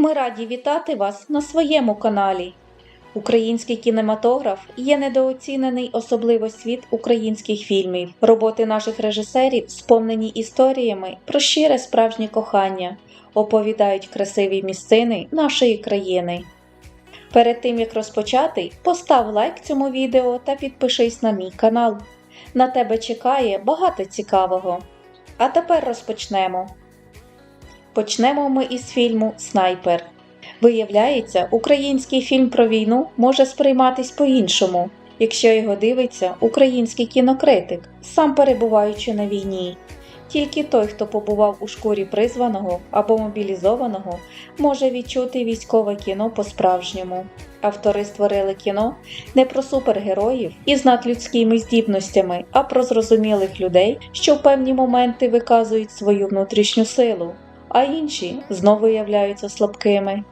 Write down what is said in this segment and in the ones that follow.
Ми раді вітати вас на своєму каналі. Український кінематограф є недооцінений особливо світ українських фільмів. Роботи наших режисерів сповнені історіями про щире справжнє кохання, оповідають красиві місцини нашої країни. Перед тим як розпочати, постав лайк цьому відео та підпишись на мій канал. На тебе чекає багато цікавого. А тепер розпочнемо. Почнемо ми із фільму Снайпер. Виявляється, український фільм про війну може сприйматись по-іншому, якщо його дивиться український кінокритик, сам перебуваючи на війні. Тільки той, хто побував у шкурі призваного або мобілізованого, може відчути військове кіно по-справжньому. Автори створили кіно не про супергероїв із надлюдськими здібностями, а про зрозумілих людей, що в певні моменти виказують свою внутрішню силу, а інші знову являються слабкими.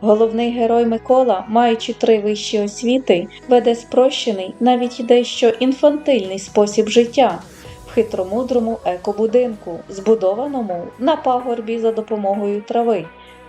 Головний герой Микола, маючи три вищі освіти, веде спрощений, навіть дещо інфантильний спосіб життя в хитромудрому екобудинку, збудованому на пагорбі за допомогою трави,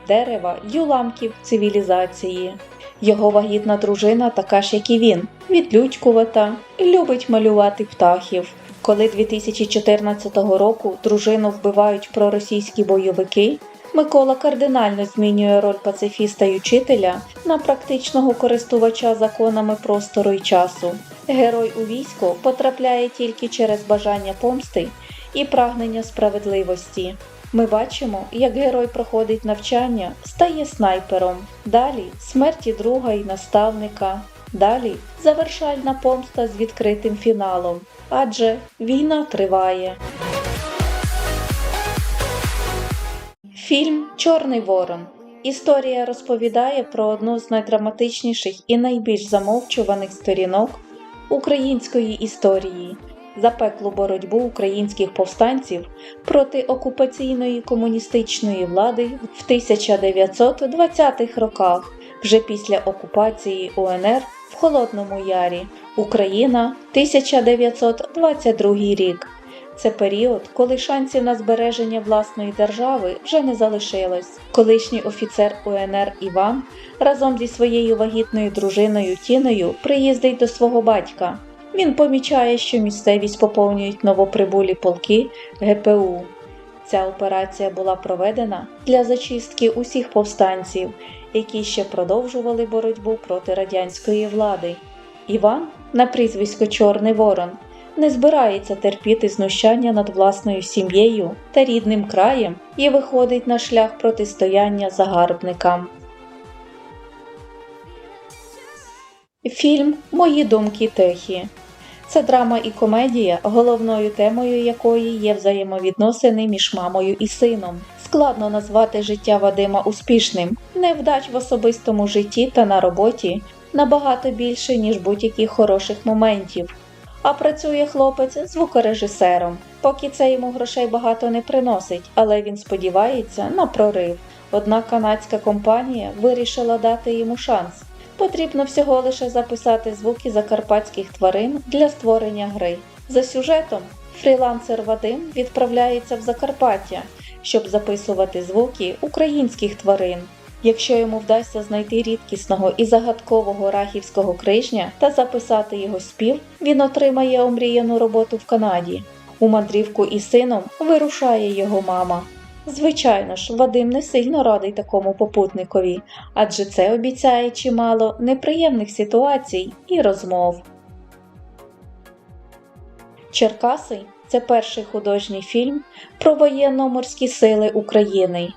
дерева й уламків цивілізації. Його вагітна дружина, така ж як і він, відлюдькувата, любить малювати птахів. Коли 2014 року дружину вбивають проросійські бойовики, Микола кардинально змінює роль пацифіста й учителя на практичного користувача законами простору й часу. Герой у військо потрапляє тільки через бажання помсти і прагнення справедливості. Ми бачимо, як герой проходить навчання, стає снайпером. Далі смерті друга і наставника. Далі завершальна помста з відкритим фіналом. Адже війна триває. Фільм Чорний Ворон. Історія розповідає про одну з найдраматичніших і найбільш замовчуваних сторінок української історії запеклу боротьбу українських повстанців проти окупаційної комуністичної влади в 1920-х роках, вже після окупації УНР в Холодному Ярі, Україна 1922 рік. Це період, коли шансів на збереження власної держави вже не залишилось. Колишній офіцер УНР Іван разом зі своєю вагітною дружиною Тіною приїздить до свого батька. Він помічає, що місцевість поповнюють новоприбулі полки ГПУ. Ця операція була проведена для зачистки усіх повстанців, які ще продовжували боротьбу проти радянської влади. Іван, на прізвисько Чорний Ворон, не збирається терпіти знущання над власною сім'єю та рідним краєм і виходить на шлях протистояння загарбникам. Фільм Мої думки тихі. Це драма і комедія, головною темою якої є взаємовідносини між мамою і сином. Складно назвати життя Вадима успішним, невдач в особистому житті та на роботі набагато більше, ніж будь-яких хороших моментів. А працює хлопець звукорежисером. Поки це йому грошей багато не приносить, але він сподівається на прорив. Однак канадська компанія вирішила дати йому шанс. Потрібно всього лише записати звуки закарпатських тварин для створення гри. За сюжетом фрілансер Вадим відправляється в Закарпаття, щоб записувати звуки українських тварин. Якщо йому вдасться знайти рідкісного і загадкового рахівського крижня та записати його спів, він отримає омріяну роботу в Канаді. У мандрівку із сином вирушає його мама. Звичайно ж, Вадим не сильно радий такому попутникові, адже це обіцяє чимало неприємних ситуацій і розмов. Черкаси це перший художній фільм про воєнно-морські сили України.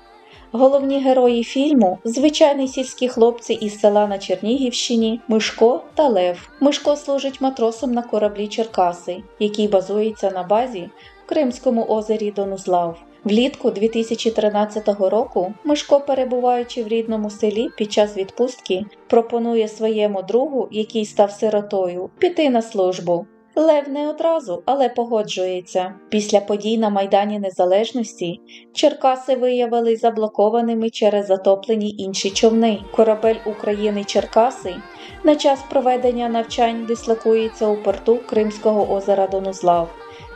Головні герої фільму звичайні сільські хлопці із села на Чернігівщині Мишко та Лев. Мишко служить матросом на кораблі Черкаси, який базується на базі в Кримському озері Донузлав. Влітку 2013 року Мишко, перебуваючи в рідному селі під час відпустки, пропонує своєму другу, який став сиротою, піти на службу. Лев не одразу, але погоджується. Після подій на Майдані Незалежності Черкаси виявили заблокованими через затоплені інші човни. Корабель України Черкаси на час проведення навчань дислокується у порту Кримського озера Донузлав.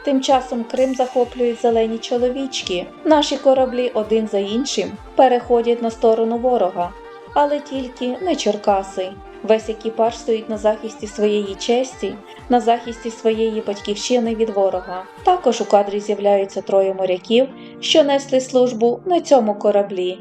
Тим часом Крим захоплюють зелені чоловічки. Наші кораблі один за іншим переходять на сторону ворога, але тільки не Черкаси. Весь екіпаж стоїть на захисті своєї честі, на захисті своєї батьківщини від ворога. Також у кадрі з'являються троє моряків, що несли службу на цьому кораблі.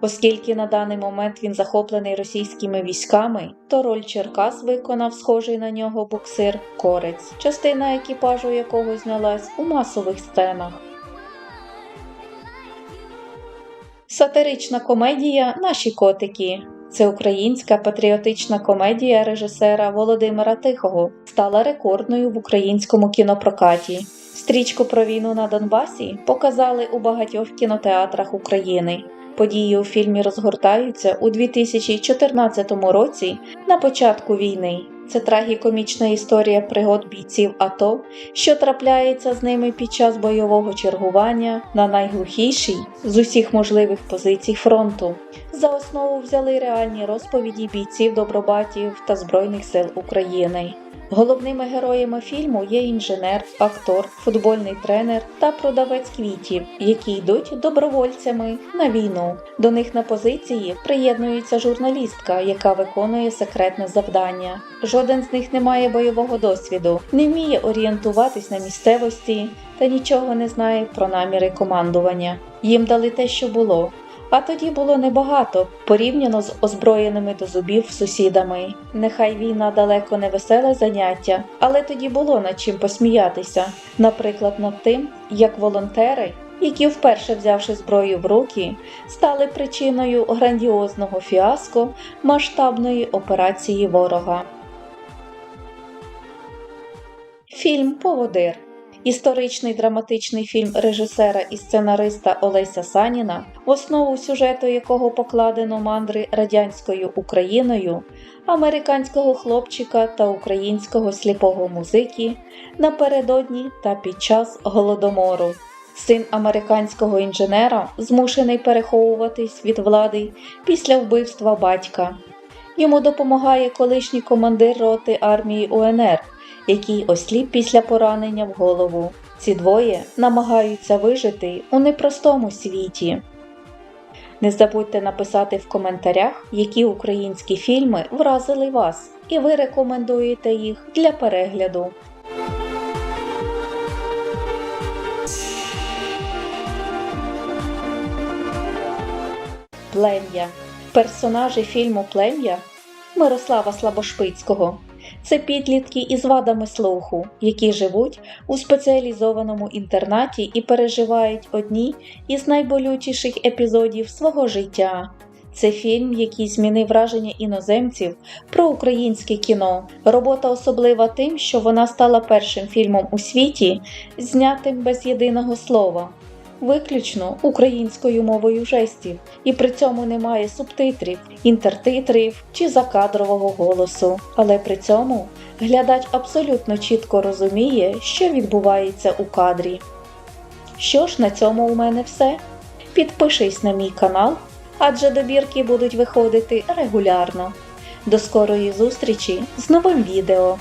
Оскільки на даний момент він захоплений російськими військами, то роль Черкас виконав схожий на нього буксир Корець, частина екіпажу якого знялась у масових сценах. Сатирична комедія Наші котики. Це українська патріотична комедія режисера Володимира Тихого стала рекордною в українському кінопрокаті. Стрічку про війну на Донбасі показали у багатьох кінотеатрах України. Події у фільмі розгортаються у 2014 році на початку війни. Це трагікомічна історія пригод бійців АТО, що трапляється з ними під час бойового чергування на найглухішій з усіх можливих позицій фронту. За основу взяли реальні розповіді бійців добробатів та Збройних сил України. Головними героями фільму є інженер, актор, футбольний тренер та продавець квітів, які йдуть добровольцями на війну. До них на позиції приєднується журналістка, яка виконує секретне завдання. Жоден з них не має бойового досвіду, не вміє орієнтуватись на місцевості та нічого не знає про наміри командування. Їм дали те, що було. А тоді було небагато порівняно з озброєними до зубів сусідами. Нехай війна далеко не веселе заняття, але тоді було над чим посміятися. Наприклад, над тим, як волонтери, які вперше взявши зброю в руки, стали причиною грандіозного фіаско масштабної операції ворога. Фільм Поводир Історичний драматичний фільм режисера і сценариста Олеся Саніна, в основу сюжету якого покладено мандри радянською Україною, американського хлопчика та українського сліпого музики напередодні та під час голодомору. Син американського інженера змушений переховуватись від влади після вбивства батька. Йому допомагає колишній командир роти армії УНР який осліп після поранення в голову. Ці двоє намагаються вижити у непростому світі. Не забудьте написати в коментарях, які українські фільми вразили вас, і ви рекомендуєте їх для перегляду. Плем'я. Персонажі фільму Плем'я Мирослава Слабошпицького це підлітки із вадами слуху, які живуть у спеціалізованому інтернаті і переживають одні із найболючіших епізодів свого життя. Це фільм, який змінив враження іноземців про українське кіно. Робота особлива тим, що вона стала першим фільмом у світі, знятим без єдиного слова виключно українською мовою жестів, і при цьому немає субтитрів, інтертитрів чи закадрового голосу. Але при цьому глядач абсолютно чітко розуміє, що відбувається у кадрі. Що ж, на цьому у мене все. Підпишись на мій канал, адже добірки будуть виходити регулярно. До скорої зустрічі з новим відео!